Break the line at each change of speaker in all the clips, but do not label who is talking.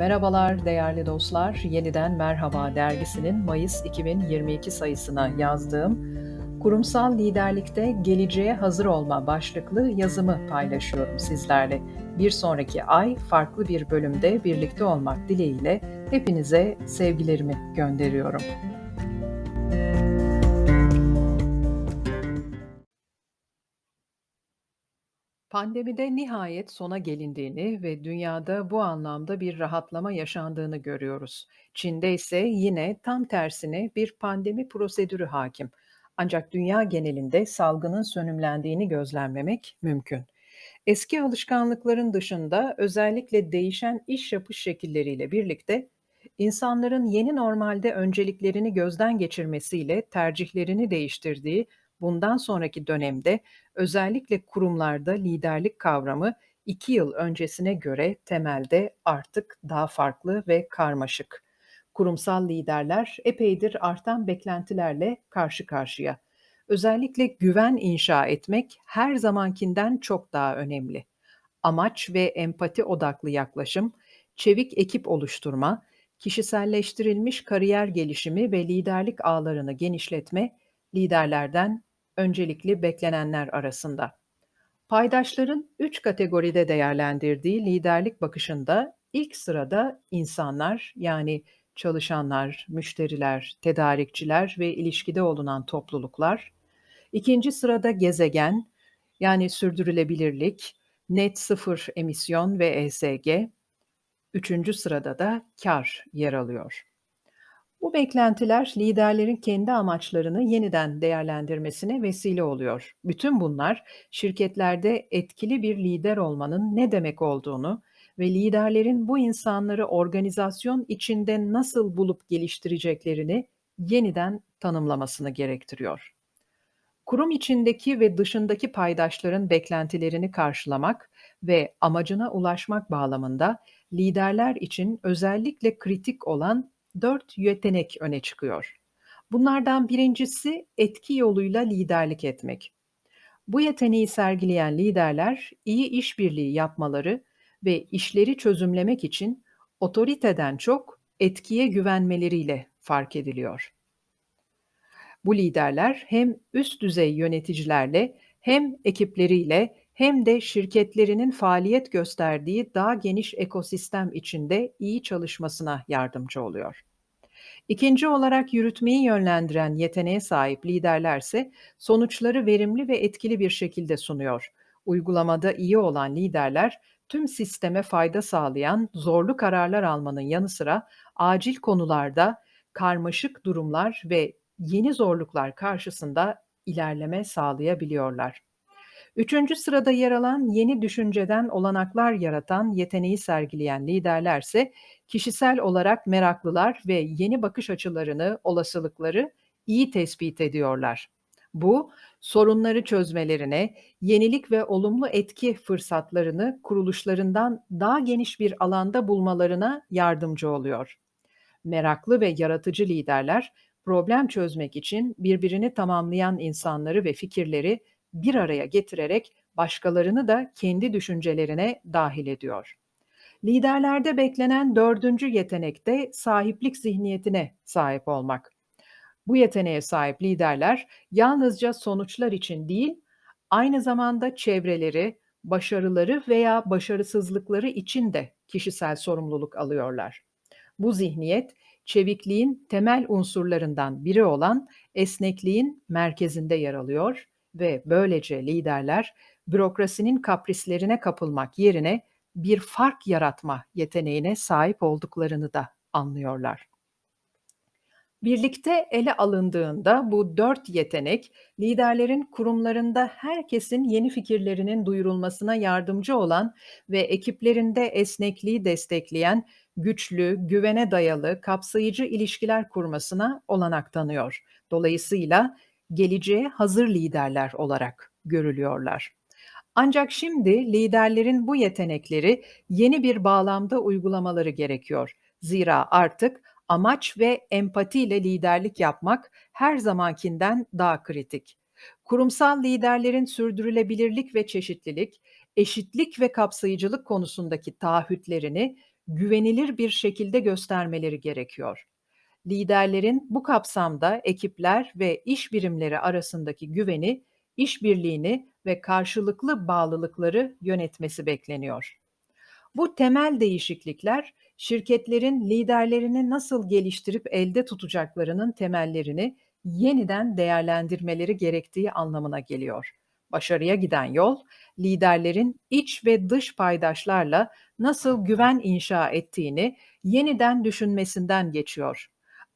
Merhabalar değerli dostlar. Yeniden Merhaba dergisinin Mayıs 2022 sayısına yazdığım Kurumsal Liderlikte Geleceğe Hazır Olma başlıklı yazımı paylaşıyorum sizlerle. Bir sonraki ay farklı bir bölümde birlikte olmak dileğiyle hepinize sevgilerimi gönderiyorum. Pandemide nihayet sona gelindiğini ve dünyada bu anlamda bir rahatlama yaşandığını görüyoruz. Çin'de ise yine tam tersine bir pandemi prosedürü hakim. Ancak dünya genelinde salgının sönümlendiğini gözlemlemek mümkün. Eski alışkanlıkların dışında özellikle değişen iş yapış şekilleriyle birlikte insanların yeni normalde önceliklerini gözden geçirmesiyle tercihlerini değiştirdiği bundan sonraki dönemde özellikle kurumlarda liderlik kavramı iki yıl öncesine göre temelde artık daha farklı ve karmaşık. Kurumsal liderler epeydir artan beklentilerle karşı karşıya. Özellikle güven inşa etmek her zamankinden çok daha önemli. Amaç ve empati odaklı yaklaşım, çevik ekip oluşturma, kişiselleştirilmiş kariyer gelişimi ve liderlik ağlarını genişletme liderlerden öncelikli beklenenler arasında. Paydaşların üç kategoride değerlendirdiği liderlik bakışında ilk sırada insanlar yani çalışanlar, müşteriler, tedarikçiler ve ilişkide olunan topluluklar, ikinci sırada gezegen yani sürdürülebilirlik, net sıfır emisyon ve ESG, üçüncü sırada da kar yer alıyor. Bu beklentiler liderlerin kendi amaçlarını yeniden değerlendirmesine vesile oluyor. Bütün bunlar şirketlerde etkili bir lider olmanın ne demek olduğunu ve liderlerin bu insanları organizasyon içinde nasıl bulup geliştireceklerini yeniden tanımlamasını gerektiriyor. Kurum içindeki ve dışındaki paydaşların beklentilerini karşılamak ve amacına ulaşmak bağlamında liderler için özellikle kritik olan dört yetenek öne çıkıyor. Bunlardan birincisi etki yoluyla liderlik etmek. Bu yeteneği sergileyen liderler iyi işbirliği yapmaları ve işleri çözümlemek için otoriteden çok etkiye güvenmeleriyle fark ediliyor. Bu liderler hem üst düzey yöneticilerle hem ekipleriyle hem de şirketlerinin faaliyet gösterdiği daha geniş ekosistem içinde iyi çalışmasına yardımcı oluyor. İkinci olarak yürütmeyi yönlendiren yeteneğe sahip liderlerse sonuçları verimli ve etkili bir şekilde sunuyor. Uygulamada iyi olan liderler tüm sisteme fayda sağlayan zorlu kararlar almanın yanı sıra acil konularda karmaşık durumlar ve yeni zorluklar karşısında ilerleme sağlayabiliyorlar. Üçüncü sırada yer alan yeni düşünceden olanaklar yaratan yeteneği sergileyen liderlerse kişisel olarak meraklılar ve yeni bakış açılarını, olasılıkları iyi tespit ediyorlar. Bu, sorunları çözmelerine, yenilik ve olumlu etki fırsatlarını kuruluşlarından daha geniş bir alanda bulmalarına yardımcı oluyor. Meraklı ve yaratıcı liderler problem çözmek için birbirini tamamlayan insanları ve fikirleri bir araya getirerek başkalarını da kendi düşüncelerine dahil ediyor. Liderlerde beklenen dördüncü yetenek de sahiplik zihniyetine sahip olmak. Bu yeteneğe sahip liderler yalnızca sonuçlar için değil, aynı zamanda çevreleri, başarıları veya başarısızlıkları için de kişisel sorumluluk alıyorlar. Bu zihniyet çevikliğin temel unsurlarından biri olan esnekliğin merkezinde yer alıyor ve böylece liderler bürokrasinin kaprislerine kapılmak yerine bir fark yaratma yeteneğine sahip olduklarını da anlıyorlar. Birlikte ele alındığında bu dört yetenek liderlerin kurumlarında herkesin yeni fikirlerinin duyurulmasına yardımcı olan ve ekiplerinde esnekliği destekleyen güçlü, güvene dayalı, kapsayıcı ilişkiler kurmasına olanak tanıyor. Dolayısıyla geleceğe hazır liderler olarak görülüyorlar. Ancak şimdi liderlerin bu yetenekleri yeni bir bağlamda uygulamaları gerekiyor. Zira artık amaç ve empatiyle liderlik yapmak her zamankinden daha kritik. Kurumsal liderlerin sürdürülebilirlik ve çeşitlilik, eşitlik ve kapsayıcılık konusundaki taahhütlerini güvenilir bir şekilde göstermeleri gerekiyor. Liderlerin bu kapsamda ekipler ve iş birimleri arasındaki güveni, işbirliğini ve karşılıklı bağlılıkları yönetmesi bekleniyor. Bu temel değişiklikler şirketlerin liderlerini nasıl geliştirip elde tutacaklarının temellerini yeniden değerlendirmeleri gerektiği anlamına geliyor. Başarıya giden yol, liderlerin iç ve dış paydaşlarla nasıl güven inşa ettiğini yeniden düşünmesinden geçiyor.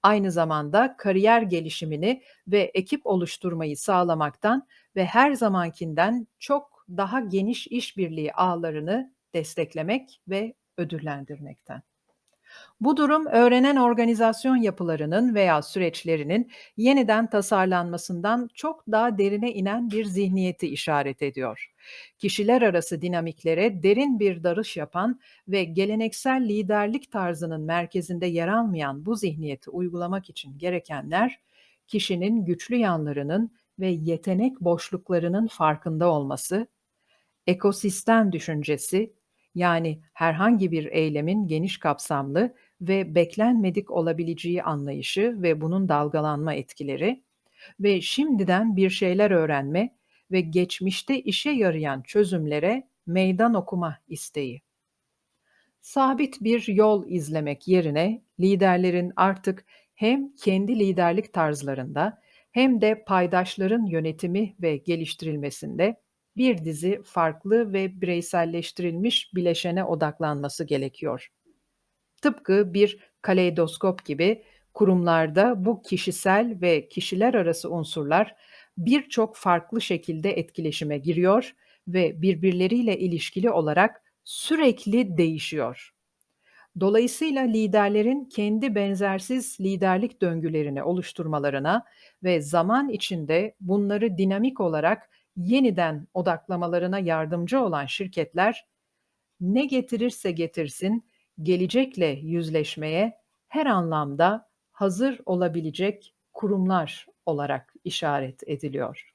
Aynı zamanda kariyer gelişimini ve ekip oluşturmayı sağlamaktan ve her zamankinden çok daha geniş işbirliği ağlarını desteklemek ve ödüllendirmekten. Bu durum öğrenen organizasyon yapılarının veya süreçlerinin yeniden tasarlanmasından çok daha derine inen bir zihniyeti işaret ediyor. Kişiler arası dinamiklere derin bir darış yapan ve geleneksel liderlik tarzının merkezinde yer almayan bu zihniyeti uygulamak için gerekenler, kişinin güçlü yanlarının ve yetenek boşluklarının farkında olması, ekosistem düşüncesi, yani herhangi bir eylemin geniş kapsamlı ve beklenmedik olabileceği anlayışı ve bunun dalgalanma etkileri ve şimdiden bir şeyler öğrenme ve geçmişte işe yarayan çözümlere meydan okuma isteği. Sabit bir yol izlemek yerine liderlerin artık hem kendi liderlik tarzlarında hem de paydaşların yönetimi ve geliştirilmesinde bir dizi farklı ve bireyselleştirilmiş bileşene odaklanması gerekiyor. Tıpkı bir kaleidoskop gibi kurumlarda bu kişisel ve kişiler arası unsurlar birçok farklı şekilde etkileşime giriyor ve birbirleriyle ilişkili olarak sürekli değişiyor. Dolayısıyla liderlerin kendi benzersiz liderlik döngülerini oluşturmalarına ve zaman içinde bunları dinamik olarak yeniden odaklamalarına yardımcı olan şirketler ne getirirse getirsin gelecekle yüzleşmeye her anlamda hazır olabilecek kurumlar olarak işaret ediliyor.